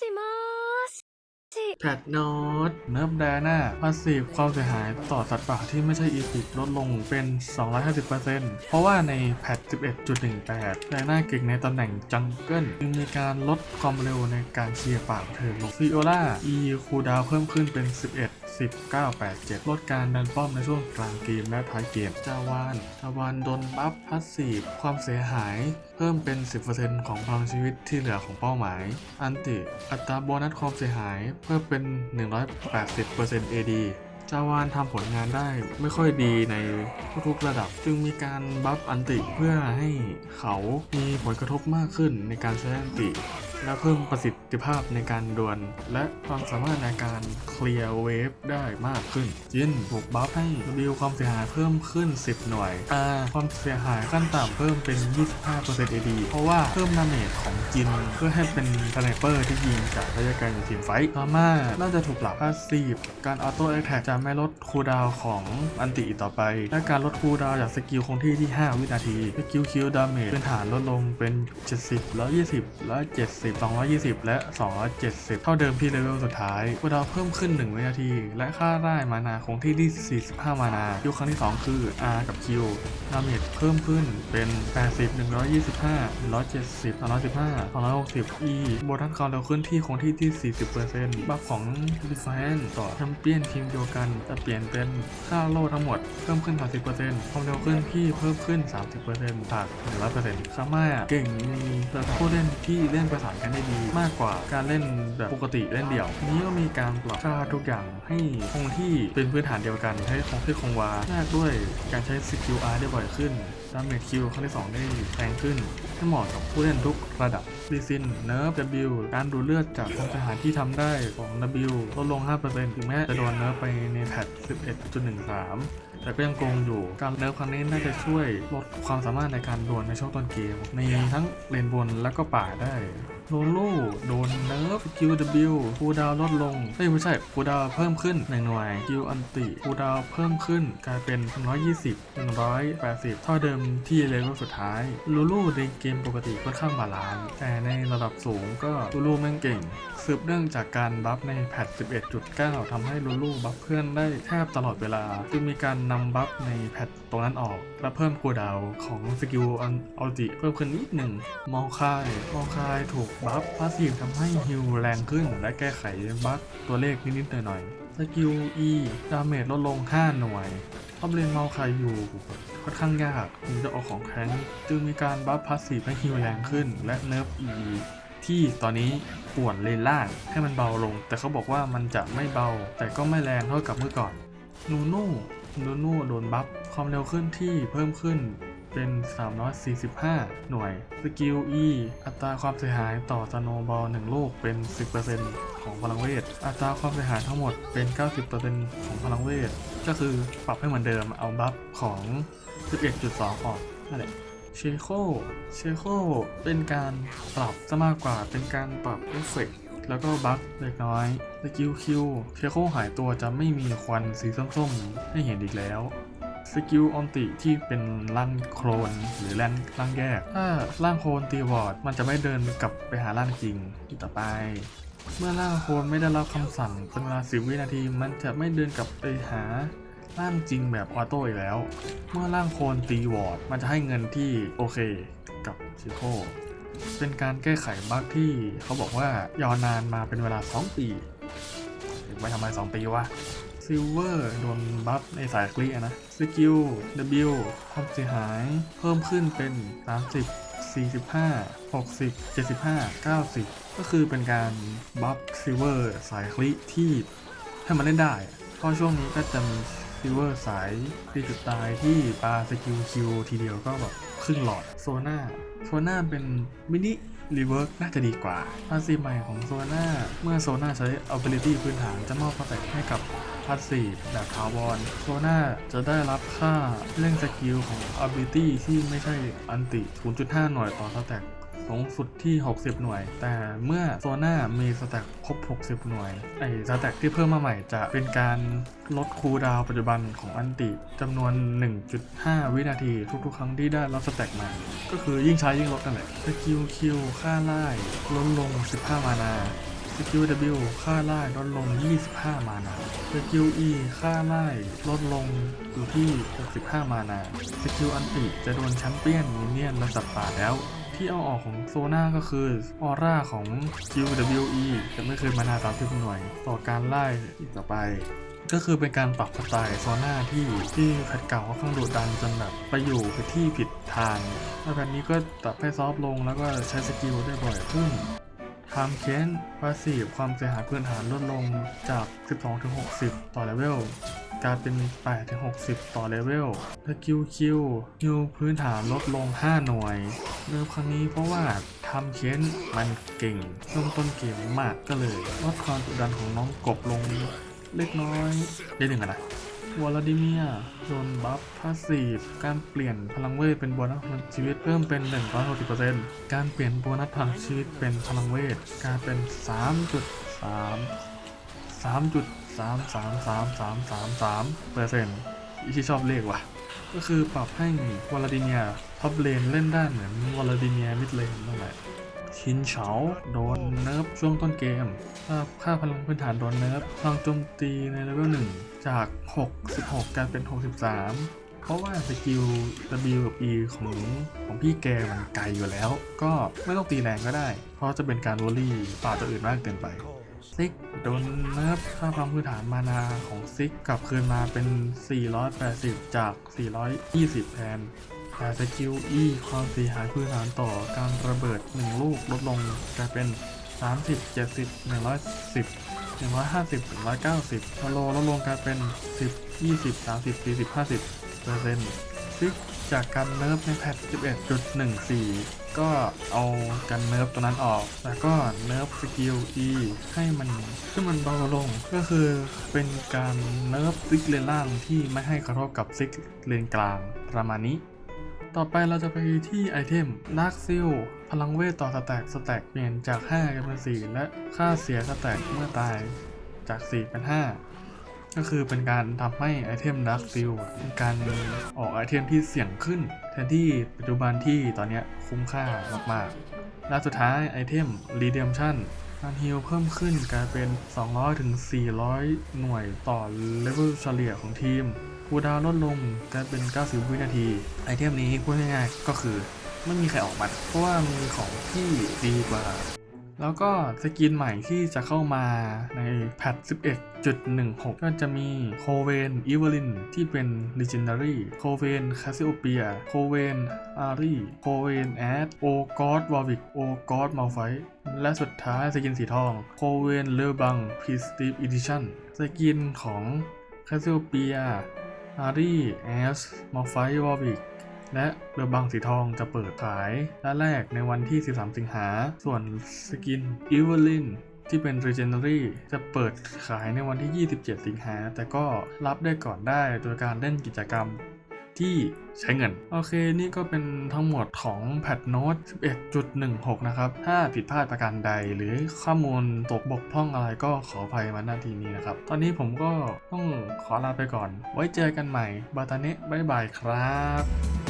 しもーし。 แพทโนตเนิร์ฟแดน่าพาสซีฟความเสียหายต่อสัตว์ป่าที่ไม่ใช่อีพิกลดลงเป็น 250%เพราะว่าในแพท 11.18 แดน่าเก่งในตำแหน่งจังเกิลจึงมีการลดความเร็วในการเคลียร์ป่าเถิดลงฟิโอล่า E คูดาวเพิ่มขึ้นเป็น 11 1987 ลดการดันป้อมในช่วงกลางเกมและท้ายเกมจาวานจาวานโดนบัฟพาสซีฟความเสียหาย เพิ่มเป็น 10%ของพลังชีวิตที่เหลือของเป้าหมาย อันติอัตราโบนัสความเสียหายเพิ่มเป็น 180% AD จาวานทำผลงานได้ไม่ค่อยดีในทุกๆระดับ จึงมีการบัฟอันติเพื่อให้เขามีผลกระทบมากขึ้นในการใช้อันติ และเพิ่มประสิทธิภาพในการดวล และความสามารถในการเคลียร์เวฟได้มากขึ้น จินถูกบัฟให้ W ความเสียหายเพิ่มขึ้น 10 หน่วย R ความเสียหายขั้นต่ำเพิ่มเป็น 25% AD เพราะว่าเพิ่มดาเมจของจินเพื่อให้เป็นสไนเปอร์ที่ยิงจากระยะไกลในทีมไฟท์พาม่าน่าจะถูกปรับพาสซีฟการออโต้แอ t แทกจะไม่ลดคูลดาวน์ของอันติอีกต่อไป และการลดคูลดาวน์จากสกิลคงที่ที่ 5 วินาทีสกิลคิวดาเมจพื้นฐานลดลงเป็น 70 120 170 220 และ 270 เท่าเดิมที่เลเวลสุดท้ายคูดาวเพิ่มขึ้น 1 วินาที และค่าได้มานาคงที่ที่45 มานาคิวครั้งที่ 2 คือ R กับ Q ดาเมจเพิ่มขึ้นเป็น 80 125 170 215 260 E โบนัสความเร็วขึ้นที่คงที่ที่ 40%บัฟของ Defiant ต่อแชมเปี้ยนทีมเดียวกันจะเปลี่ยนเป็นค่าโล่ทั้งหมดเพิ่มขึ้น 30%ความเร็วขึ้นที่เพิ่มขึ้น 30%จาก100%สามารถเก่งมีระดับผู้เล่นที่เล่นประสากันได้ดีมากกว่าการเล่นแบบปกติเล่นเดี่ยว ทีนี้ก็มีการปรับค่าทุกอย่างให้คงที่เป็นพื้นฐานเดียวกันให้คงที่คงวาแลกด้วยการใช้สกิล R ได้บ่อยขึ้นดาเมจคิวครั้งที่2ได้แรงขึ้นให้เหมาะกับผู้เล่นทุกระดับดีซินเนิร์ฟ W การดูเลือดจากความเสียหายที่ทำได้ของ W ลดลง 5%ถึงแม้จะโดนเนิร์ฟไปในแพท11.13แต่ก็ยังโกงอยู่ การเนิร์ฟครั้งนี้น่าจะช่วยลดความสามารถในการดวลในช่วงต้นเกม ในทั้งเลนบนและก็ป่าได้ โลโล่โดนเนิร์ฟคิว W คูดาวลดลงเอ้ยไม่ใช่คูดาวเพิ่มขึ้นหนึ่งหน่วยคิวอันติคูดาวเพิ่มขึ้นกลายเป็น 120 180 เท่าเดิมที่เลเวลสุดท้ายลูลูในเกมปกติค่อนข้างบาลานซ์แต่ในระดับสูงก็ลูลูแม่งเก่ง สืบเนื่องจากการบัฟในแพท 11.9ทำให้ลูลูบัฟเพื่อนได้แทบตลอดเวลา จึงมีการนำบัฟในแพทตรงนั้นออก และเพิ่มคูลดาวของสกิลอันอัลติเพิ่มขึ้นนิดหนึ่งมองคายมองคายถูกบัฟพาสซีฟทำให้ฮิลแรงขึ้นและแก้ไขบัฟตัวเลขนิดๆหน่อยๆสกิล E ดาเมจลดลง 5 หน่วยท็อปเลนเมาคายอยู่ค่อนข้างยากถึงจะออกของแข็งจึงมีการบัฟพาสซีฟให้ฮิลแรงขึ้น และเนิร์ฟ E ที่ตอนนี้ป่วนเลนล่างให้มันเบาลง แต่เขาบอกว่ามันจะไม่เบาแต่ก็ไม่แรงเท่ากับเมื่อก่อนนูนู นูนูโดนบัฟความเร็วขึ้นที่เพิ่มขึ้นเป็น 345 หน่วย สกิล E อัตราความเสียหายต่อสโนบอล1ลูกเป็น 10%ของพลังเวท อัตราความเสียหายทั้งหมดเป็น 90%ของพลังเวท ก็คือปรับให้เหมือนเดิมเอาบัฟของ 11.2 ออกนั่นแหละเชโคเชโคเป็นการปรับซะมากกว่าเป็นการปรับเอฟเฟกต์ แล้วก็บั๊กเล็กน้อยสกิลคิวเชโคหายตัวจะไม่มีควันสีส้มๆ ให้เห็นอีกแล้วสกิลออนติที่เป็นร่างโครนหรือร่างร่างแยก ถ้าร่างโครนตีวอร์ดมันจะไม่เดินกลับไปหาร่างจริงต่อไป เมื่อร่างโครนไม่ได้รับคำสั่งเป็นเวลาสิวินาที มันจะไม่เดินกลับไปหาร่างจริงแบบออโต้อีกแล้ว เมื่อร่างโคลนตีวอร์ดมันจะให้เงินที่โอเคกับชิโค เป็นการแก้ไขบั๊กที่เขาบอกว่ายาวนานมาเป็นเวลา 2 ปีไว้ทำไม 2 ปีวะซิลเวอร์โดนบัฟในสายคลีอะนะสกิล W ความเสียหายเพิ่มขึ้นเป็น 30 45 60 75 90 ก็คือเป็นการบัฟซิลเวอร์สายคลีที่ให้มันเล่นได้เพราะช่วงนี้ก็จะมี ซิลเวอร์สายตีจุดตายที่ปาสกิลคิวทีเดียวก็แบบครึ่งหลอดโซน่าโซน่าเป็นมินิรีเวิร์กน่าจะดีกว่าพาสซีใหม่ของโซน่าเมื่อโซน่าใช้ ability พื้นฐานจะมอบสเต็ให้กับพาสซีแบบถาวรโซน่าจะได้รับค่าเร่งสกิลของ ability ที่ไม่ใช่อันติ 0.5 หน่วยต่อสแต็ก สูงสุดที่ 60 หน่วย แต่เมื่อโซน่ามีสแต็กครบ 60 หน่วย ไอ้สแต็กที่เพิ่มมาใหม่จะเป็นการลดคูลดาวปัจจุบันของอันติจำนวน 1.5 วินาทีทุกๆ ครั้งที่ได้รับสแต็กมา ก็คือยิ่งใช้ยิ่งลดนั่นแหละสกิลคิวค่าไล่ลดลง 15 มานาสกิล W ค่าไล่ลดลง 25 มานาสกิล E ค่าไล่ลดลงอยู่ที่ 65 มานาสกิลอันติจะโดนแชมเปี้ยนมินเนี่ยนและสัตว์ป่าแล้ว ที่เอาออกของโซน่าก็คือออร่าของ QWE จะไม่เคยมานาตามที่หน่วย ต่อการไล่อีกต่อไปก็คือเป็นการปรับสไตล์โซน่าที่ที่แพทเก่าค่อนข้างโดุดันจนแบบไปอยู่ไปที่ผิดทางแล้วแพทนี้ก็ปรับให้ซอฟลงแล้วก็ใช้สกิลได้บ่อยขึ้นไทม์เคนพาสีความเสียหายพื้นฐานลดลงจาก 12-60 ต่อเลเวล กายเป็น8-60 ต่อเลเวลสกิลคิวคิวพื้นฐานลดลง 5 หน่วยเริ่มครั้งนี้เพราะว่าทม์เคนมันเก่งเริ่มต้นเกมมากก็เลยลดความดุดันของน้องกบลงเล็กน้อยได้หนึ่งอะนะวลดิเมียโดนบัฟพาสซีฟการเปลี่ยนพลังเวทเป็นโบนัสพลังชีวิตเพิ่มเป็น 160%การเปลี่ยนโบนัสพลังชีวิตเป็นพลังเวทกายเป็น 3.3 3.33333เปอร์เซ็นต์ที่ชอบเลขว่ะ ก็คือปรับให้วลาดิเมียท็อปเลนเล่นได้เหมือนวลาดิเมียมิดเลนนั่นแหละชินเฉาโดนเนิร์ฟช่วงต้นเกม ค่าค่าพลังพื้นฐานโดนเนิร์ฟพลังโจมตีในเลเวล1จาก 66กลายเป็น 63 เพราะว่าสกิล W กับ E ของของพี่แกมันไกลอยู่แล้ว ก็ไม่ต้องตีแรงก็ได้ เพราะจะเป็นการวอลลี่ป่าตัวอื่นมากเกินไป ซิกโดนเนิร์ฟค่าพลังพื้นฐานมานาของซิกกลับคืนมาเป็น 480 จาก 420 แทนแต่สกิล E ความเสียหายพื้นฐานต่อการระเบิด 1 ลูกลดลงกลายเป็น 30 70 110 150 190พอโลลดลงกลายเป็น 10 20 30 40 50เปอร์เซ็นต์ซึ่ง จากการเนิร์ฟในแพท 11.14 ก็เอากันเนิร์ฟตัวนั้นออก แล้วก็เนิร์ฟสกิล E ให้มันขึ้นมันเบาลง ก็คือเป็นการเนิร์ฟซิกเลนล่างที่ไม่ให้กระทบกับซิกเลนกลางประมาณนี้ต่อไปเราจะไปที่ไอเทมนักซิลพลังเวทต่อสแต็กสแต็กเปลี่ยนจาก 5 เป็น 4 และค่าเสียสแต็กเมื่อตายจาก 4 เป็น 5 ก็คือเป็นการทำให้ไอเทมดักซิลเป็นการออกไอเทมที่เสี่ยงขึ้น แทนที่ปัจจุบันที่ตอนนี้คุ้มค่ามากๆและสุดท้ายไอเทม Redemption การฮิลเพิ่มขึ้นกลายเป็น 200ถึง400 หน่วยต่อเลเวลเฉลี่ยของทีมคูดาวลดลงกลายเป็น 90 วินาที ไอเทมนี้พูดง่ายๆก็คือไม่มีใครออกมาเพราะว่ามีของที่ดีกว่า แล้วก็สกินใหม่ที่จะเข้ามาในแพท11.16 ก็จะมีโคเวนอีเวลินที่เป็น Legendary โคเวนคาซิโอเปียโคเวนอารีโคเวนแอดโอกอสวอวิกโอกอสมาไฟและสุดท้ายสกินสีทองโคเวนเลบังพีสตีฟอีดิชั่นสกินของคาซิโอเปียอารีแอสมอไฟวอร์วิก และเรือบังสีทองจะเปิดขายด้านแรกในวันที่ 13 สิงหา ส่วนสกินอีเวอร์ลินที่เป็น Regenery จะเปิดขายในวันที่ 27 สิงหา แต่ก็รับได้ก่อนได้โดยการเล่นกิจกรรมที่ใช้เงิน โอเค นี่ก็เป็นทั้งหมดของ Patch Note 11.16 นะครับ ถ้าผิดพลาดประการใด หรือข้อมูลตกบกพร่องอะไรก็ขออภัยมาณทีนี้นะครับ ตอนนี้ผมก็ต้องขอลาไปก่อน ไว้เจอกันใหม่ บาตาเนะบ๊ายบายครับ